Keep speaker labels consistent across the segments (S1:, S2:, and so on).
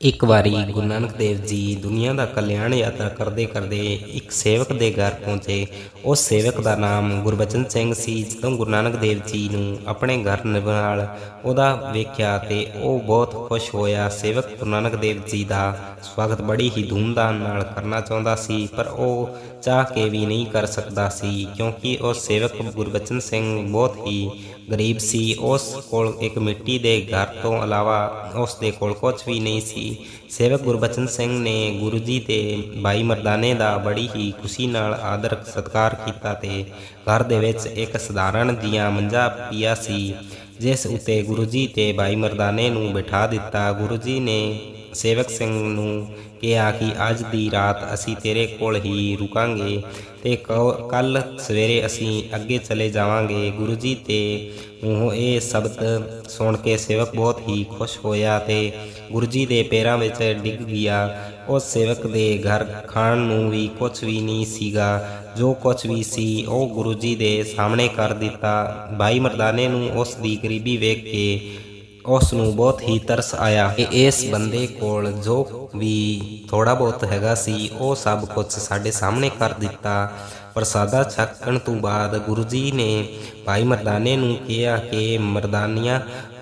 S1: ਇੱਕ ਵਾਰੀ ਗੁਰੂ ਨਾਨਕ ਦੇਵ ਜੀ ਦੁਨੀਆ ਦਾ ਕਲਿਆਣ ਯਾਤਰਾ ਕਰਦੇ ਕਰਦੇ ਇੱਕ ਸੇਵਕ ਦੇ ਘਰ ਪਹੁੰਚੇ। ਉਸ ਸੇਵਕ ਦਾ ਨਾਮ ਗੁਰਬਚਨ ਸਿੰਘ ਸੀ, ਜਦੋਂ ਗੁਰੂ ਨਾਨਕ ਦੇਵ ਜੀ ਨੂੰ ਆਪਣੇ ਘਰ ਨਾਲ ਉਹਦਾ ਵੇਖਿਆ ਤੇ ਉਹ ਬਹੁਤ ਖੁਸ਼ ਹੋਇਆ। ਸੇਵਕ ਗੁਰੂ ਨਾਨਕ ਦੇਵ ਜੀ ਦਾ ਸਵਾਗਤ ਬੜੀ ਹੀ ਧੂਮਧਾਮ ਨਾਲ ਕਰਨਾ ਚਾਹੁੰਦਾ ਸੀ, ਪਰ ਉਹ ਚਾਹ ਕੇ ਵੀ ਨਹੀਂ ਕਰ ਸਕਦਾ ਸੀ, ਕਿਉਂਕਿ ਉਹ ਸੇਵਕ ਗੁਰਬਚਨ ਸਿੰਘ ਬਹੁਤ ਹੀ ਗਰੀਬ ਸੀ। ਉਸ ਕੋਲ ਇੱਕ ਮਿੱਟੀ ਦੇ ਘਰ ਤੋਂ ਇਲਾਵਾ ਉਸ ਦੇ ਕੋਲ ਕੁਝ ਵੀ ਨਹੀਂ ਸੀ। ਸੇਵਕ ਗੁਰਬਚਨ ਸਿੰਘ ਨੇ ਗੁਰੂ ਜੀ ਤੇ ਭਾਈ ਮਰਦਾਨੇ ਦਾ ਬੜੀ ਹੀ ਖੁਸ਼ੀ ਨਾਲ ਆਦਰ ਸਤਿਕਾਰ ਕੀਤਾ ਤੇ ਘਰ ਦੇ ਵਿੱਚ ਇੱਕ ਸਧਾਰਨ ਜੀਆਂ ਮੰਜਾ ਪਿਆ ਸੀ, ਜਿਸ ਉਤੇ ਗੁਰੂ ਜੀ ਤੇ ਭਾਈ ਮਰਦਾਨੇ ਨੂੰ ਬਿਠਾ ਦਿੱਤਾ। ਗੁਰੂ ਜੀ ਨੇ ਸੇਵਕ ਸਿੰਘ ਨੂੰ ਕਿਹਾ ਕਿ ਅੱਜ ਦੀ ਰਾਤ ਅਸੀਂ ਤੇਰੇ ਕੋਲ ਹੀ ਰੁਕਾਂਗੇ ਤੇ ਕੱਲ ਸਵੇਰੇ ਅਸੀਂ ਅੱਗੇ ਚਲੇ ਜਾਵਾਂਗੇ। ਗੁਰੂ ਜੀ ਤੇ ਉਹ ਇਹ ਸ਼ਬਦ ਸੁਣ ਕੇ ਸੇਵਕ ਬਹੁਤ ਹੀ ਖੁਸ਼ ਹੋਇਆ ਤੇ ਗੁਰੂ ਜੀ ਦੇ ਪੈਰਾਂ ਵਿੱਚ ਡਿੱਗ ਗਿਆ। ਉਸ ਸੇਵਕ ਦੇ ਘਰ ਖਾਣ ਨੂੰ ਵੀ ਕੁਝ ਵੀ ਨਹੀਂ ਸੀਗਾ। ਜੋ ਕੁਝ ਵੀ ਸੀ, ਉਹ ਗੁਰੂ ਜੀ ਦੇ ਸਾਹਮਣੇ ਕਰ ਦਿੱਤਾ। ਭਾਈ ਮਰਦਾਨੇ ਨੂੰ ਉਸ ਦੀ ਗਰੀਬੀ ਵੇਖ ਕੇ ਉਸ ਨੂੰ ਬਹੁਤ ਹੀ ਤਰਸ ਆਇਆ ਕਿ ਇਸ ਬੰਦੇ ਕੋਲ ਜੋ ਵੀ ਥੋੜਾ ਬਹੁਤ ਹੈਗਾ ਸੀ, ਉਹ ਸਭ ਕੁਝ ਸਾਡੇ ਸਾਹਮਣੇ ਕਰ ਦਿੱਤਾ। ਪ੍ਰਸਾਦਾ ਛਕਣ ਤੋਂ ਬਾਅਦ ਗੁਰੂ ਜੀ ਨੇ ਭਾਈ ਮਰਦਾਨੇ ਨੂੰ ਕਿਹਾ ਕਿ ਮਰਦਾਨੀਆਂ,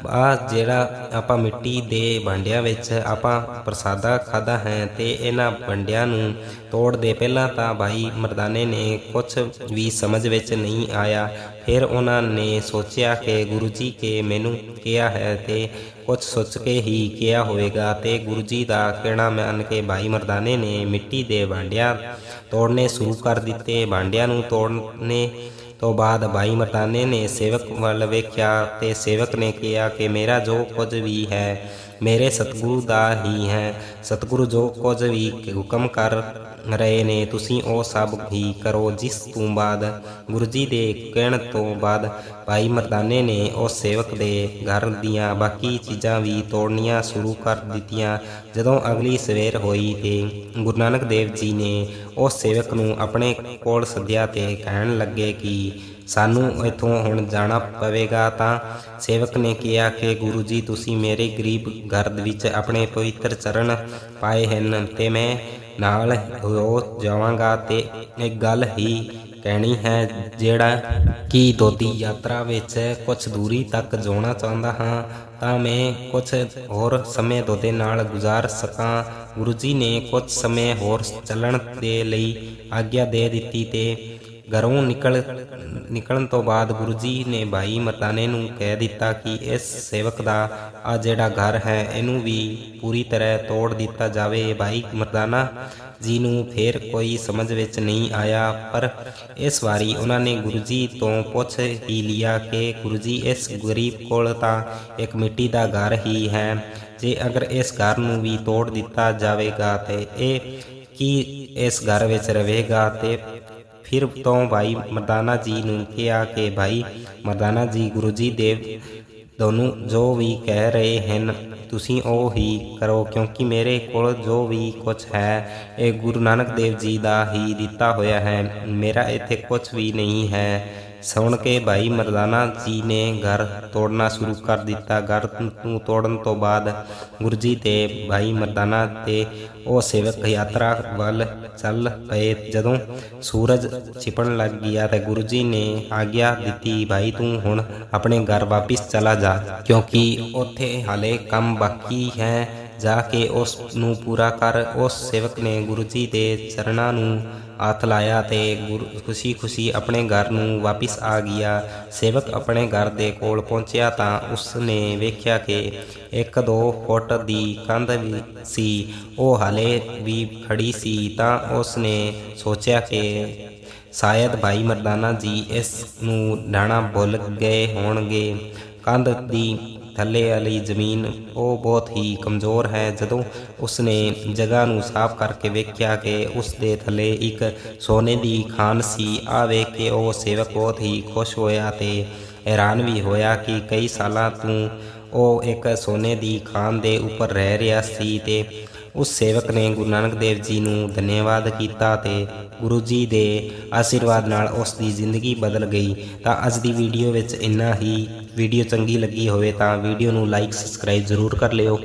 S1: ਆ ਜਿਹੜਾ ਆਪਾਂ ਮਿੱਟੀ ਦੇ ਭਾਂਡਿਆਂ ਵਿੱਚ ਆਪਾਂ ਪ੍ਰਸਾਦਾ ਖਾਦਾ ਹੈ ਤੇ ਇਹਨਾਂ ਭਾਂਡਿਆਂ ਨੂੰ ਤੋੜ ਦੇ ਪਹਿਲਾਂ ਤਾਂ ਭਾਈ ਮਰਦਾਨੇ ਨੇ ਕੁਝ ਵੀ ਸਮਝ ਵਿੱਚ ਨਹੀਂ ਆਇਆ। ਫਿਰ ਉਹਨਾਂ ਨੇ ਸੋਚਿਆ ਕਿ ਗੁਰੂ ਜੀ ਕੇ ਮੈਨੂੰ ਕਿਹਾ ਹੈ ਤੇ ਕੁਝ ਸੋਚ ਕੇ ਹੀ ਕਿਹਾ ਹੋਵੇਗਾ ਤੇ ਗੁਰੂ ਜੀ ਦਾ ਕਹਿਣਾ ਮੰਨ ਕੇ ਭਾਈ ਮਰਦਾਨੇ ਨੇ ਮਿੱਟੀ ਦੇ ਭਾਂਡਿਆਂ ਤੋੜਨੇ ਸ਼ੁਰੂ ਕਰ ਦਿੱਤੇ। ਭਾਂਡਿਆਂ ਨੂੰ ਤੋੜਨੇ ਤੋਂ ਬਾਅਦ ਭਾਈ ਮਰਦਾਨੇ ਨੇ ਸੇਵਕ ਵੱਲ ਵੇਖਿਆ ਤੇ ਸੇਵਕ ਨੇ ਕਿਹਾ ਕਿ ਮੇਰਾ ਜੋ ਕੁਝ ਵੀ ਹੈ ਮੇਰੇ ਸਤਿਗੁਰੂ ਦਾ ਹੀ ਹੈ। ਸਤਿਗੁਰੂ ਜੋ ਕੁਝ ਵੀ ਹੁਕਮ ਕਰ ਰਹੇ ਨੇ, ਤੁਸੀਂ ਉਹ ਸਭ ਹੀ ਕਰੋ ਜਿਸ ਤੋਂ ਬਾਅਦ ਗੁਰੂ ਜੀ ਦੇ ਕਹਿਣ ਤੋਂ ਬਾਅਦ ਭਾਈ ਮਰਦਾਨੇ ਨੇ ਉਸ ਸੇਵਕ ਦੇ ਘਰ ਦੀਆਂ ਬਾਕੀ ਚੀਜ਼ਾਂ ਵੀ ਤੋੜਨੀਆਂ ਸ਼ੁਰੂ ਕਰ ਦਿੱਤੀਆਂ। ਜਦੋਂ ਅਗਲੀ ਸਵੇਰ ਹੋਈ ਤੇ ਗੁਰੂ ਨਾਨਕ ਦੇਵ ਜੀ ਨੇ ਉਸ ਸੇਵਕ ਨੂੰ ਆਪਣੇ ਕੋਲ ਸੱਦਿਆ ਤੇ ਕਹਿਣ ਲੱਗੇ ਕਿ ਸਾਨੂੰ ਇੱਥੋਂ ਹੁਣ ਜਾਣਾ ਪਵੇਗਾ ਤਾਂ ਸੇਵਕ ਨੇ ਕਿਹਾ ਕਿ ਗੁਰੂ ਜੀ, ਤੁਸੀਂ ਮੇਰੇ ਗਰੀਬ ਘਰ ਵਿੱਚ ਆਪਣੇ ਪਵਿੱਤਰ ਚਰਨ ਪਾਏ ਹਨ ਤੇ ਮੈਂ ਨਾਲ ਹੋ ਜਾਵਾਂਗਾ ਤੇ ਇੱਕ ਗੱਲ ਹੀ ਕਹਿਣੀ ਹੈ, ਜਿਹੜਾ ਕਿ ਦੋਦੀ ਯਾਤਰਾ ਵਿੱਚ ਕੁਝ ਦੂਰੀ ਤੱਕ ਜਾਣਾ ਚਾਹੁੰਦਾ ਹਾਂ, ਤਾਂ ਮੈਂ ਕੁਝ ਹੋਰ ਸਮੇਂ ਦੋਦੇ ਨਾਲ ਗੁਜ਼ਾਰ ਸਕਾਂ। ਗੁਰੂ ਜੀ ਨੇ ਕੁਝ ਸਮੇਂ ਹੋਰ ਚੱਲਣ ਦੇ ਲਈ ਆਗਿਆ ਦੇ ਦਿੱਤੀ ਤੇ ਘਰੋਂ ਨਿਕਲ, ਨਿਕਲਣ ਤੋਂ ਬਾਅਦ ਗੁਰੂ ਜੀ ਨੇ ਭਾਈ ਮਰਦਾਨੇ ਨੂੰ ਕਹਿ ਦਿੱਤਾ ਕਿ ਇਸ ਸੇਵਕ ਦਾ ਆ ਜਿਹੜਾ ਘਰ ਹੈ, ਇਹਨੂੰ ਵੀ ਪੂਰੀ ਤਰ੍ਹਾਂ ਤੋੜ ਦਿੱਤਾ ਜਾਵੇ। ਭਾਈ ਮਰਦਾਨਾ ਜੀ ਨੂੰ ਫੇਰ ਕੋਈ ਸਮਝ ਵਿੱਚ ਨਹੀਂ ਆਇਆ, ਪਰ ਇਸ ਵਾਰੀ ਉਹਨਾਂ ਨੇ ਗੁਰੂ ਜੀ ਤੋਂ ਪੁੱਛ ਹੀ ਲਿਆ ਕਿ ਗੁਰੂ ਜੀ ਇਸ ਗਰੀਬ ਕੋਲ ਤਾਂ ਇੱਕ ਮਿੱਟੀ ਦਾ ਘਰ ਹੀ ਹੈ। ਜੇ ਅਗਰ ਇਸ ਘਰ ਨੂੰ ਵੀ ਤੋੜ ਦਿੱਤਾ ਜਾਵੇਗਾ ਤੇ ਇਹ ਕੀ ਇਸ ਘਰ ਵਿੱਚ ਰਹੇਗਾ ਤੇ ਫਿਰ ਤੋਂ ਭਾਈ ਮਰਦਾਨਾ ਜੀ ਨੂੰ ਕਿਹਾ ਕਿ ਭਾਈ ਮਰਦਾਨਾ ਜੀ, ਗੁਰੂ ਜੀ ਦੇਵ ਦੋਨੋਂ ਜੋ ਵੀ ਕਹਿ ਰਹੇ ਹਨ, ਤੁਸੀਂ ਉਹ ਹੀ ਕਰੋ, ਕਿਉਂਕਿ ਮੇਰੇ ਕੋਲ ਜੋ ਵੀ ਕੁਝ ਹੈ, ਇਹ ਗੁਰੂ ਨਾਨਕ ਦੇਵ ਜੀ ਦਾ ਹੀ ਦਿੱਤਾ ਹੋਇਆ ਹੈ। ਮੇਰਾ ਇੱਥੇ ਕੁਝ ਵੀ ਨਹੀਂ ਹੈ। ਸੁਣ ਕੇ ਭਾਈ ਮਰਦਾਨਾ ਜੀ ਨੇ ਘਰ ਤੋੜਨਾ ਸ਼ੁਰੂ ਕਰ ਦਿੱਤਾ। ਘਰ ਨੂੰ ਤੋੜਨ ਤੋਂ ਬਾਅਦ ਗੁਰੂ ਜੀ ਤੇ ਭਾਈ ਮਰਦਾਨਾ ਤੇ ਉਹ ਸੇਵਕ ਯਾਤਰਾ ਵੱਲ ਚੱਲ ਪਏ। ਜਦੋਂ ਸੂਰਜ ਛਿਪਣ ਲੱਗ ਗਿਆ ਤੇ ਗੁਰੂ ਜੀ ਨੇ ਆਗਿਆ ਦਿੱਤੀ, ਭਾਈ ਤੂੰ ਹੁਣ ਆਪਣੇ ਘਰ ਵਾਪਿਸ ਚਲਾ ਜਾ, ਕਿਉਂਕਿ ਉੱਥੇ ਹਾਲੇ ਕੰਮ ਬਾਕੀ ਹੈ। ਜਾ ਕੇ ਉਸ ਨੂੰ ਪੂਰਾ ਕਰ, ਉਸ ਸੇਵਕ ਨੇ ਗੁਰੂ ਜੀ ਦੇ ਚਰਨਾਂ ਨੂੰ ਹੱਥ ਲਾਇਆ ਤੇ ਖੁਸ਼ੀ ਖੁਸ਼ੀ ਆਪਣੇ ਘਰ ਨੂੰ ਵਾਪਿਸ ਆ ਗਿਆ। ਸੇਵਕ ਆਪਣੇ ਘਰ ਦੇ ਕੋਲ ਪਹੁੰਚਿਆ ਤਾਂ ਉਸ ਨੇ ਵੇਖਿਆ ਕਿ ਇੱਕ ਦੋ ਫੁੱਟ ਦੀ ਕੰਧ ਵੀ ਸੀ। ਉਹ ਹਾਲੇ ਵੀ ਖੜੀ ਸੀ ਤਾਂ ਉਸ ਨੇ ਸੋਚਿਆ ਕਿ ਸ਼ਾਇਦ ਭਾਈ ਮਰਦਾਨਾ ਜੀ ਇਸ ਨੂੰ ਢਾਣਾ ਭੁੱਲ ਗਏ ਹੋਣਗੇ। ਕੰਧ ਦੀ ਥੱਲੇ ਵਾਲੀ ਜ਼ਮੀਨ ਉਹ ਬਹੁਤ ਹੀ ਕਮਜ਼ੋਰ ਹੈ। ਜਦੋਂ ਉਸਨੇ ਜਗ੍ਹਾ ਨੂੰ ਸਾਫ਼ ਕਰਕੇ ਵੇਖਿਆ ਕਿ ਉਸ ਦੇ ਥੱਲੇ ਇੱਕ ਸੋਨੇ ਦੀ ਖਾਨ ਸੀ ਆ ਵੇਖ ਕੇ ਉਹ ਸੇਵਕ ਬਹੁਤ ਹੀ ਖੁਸ਼ ਹੋਇਆ ਤੇ ਹੈਰਾਨ ਵੀ ਹੋਇਆ ਕਿ ਕਈ ਸਾਲਾਂ ਤੋਂ ਉਹ ਇੱਕ ਸੋਨੇ ਦੀ ਖਾਨ ਦੇ ਉੱਪਰ ਰਹਿ ਰਿਹਾ ਸੀ ਤੇ ਉਸ ਸੇਵਕ ਨੇ ਗੁਰੂ ਨਾਨਕ ਦੇਵ ਜੀ ਨੂੰ ਧੰਨਵਾਦ ਕੀਤਾ ਤੇ ਗੁਰੂ ਜੀ ਦੇ ਆਸ਼ੀਰਵਾਦ ਨਾਲ ਉਸ ਦੀ ਜ਼ਿੰਦਗੀ ਬਦਲ ਗਈ। ਤਾਂ ਅੱਜ ਦੀ ਵੀਡੀਓ ਵਿੱਚ ਇੰਨਾ ਹੀ। ਵੀਡੀਓ ਚੰਗੀ ਲੱਗੀ ਹੋਵੇ ਤਾਂ ਵੀਡੀਓ ਨੂੰ ਲਾਈਕ, ਸਬਸਕ੍ਰਾਈਬ ਜ਼ਰੂਰ ਕਰ ਲਿਓ।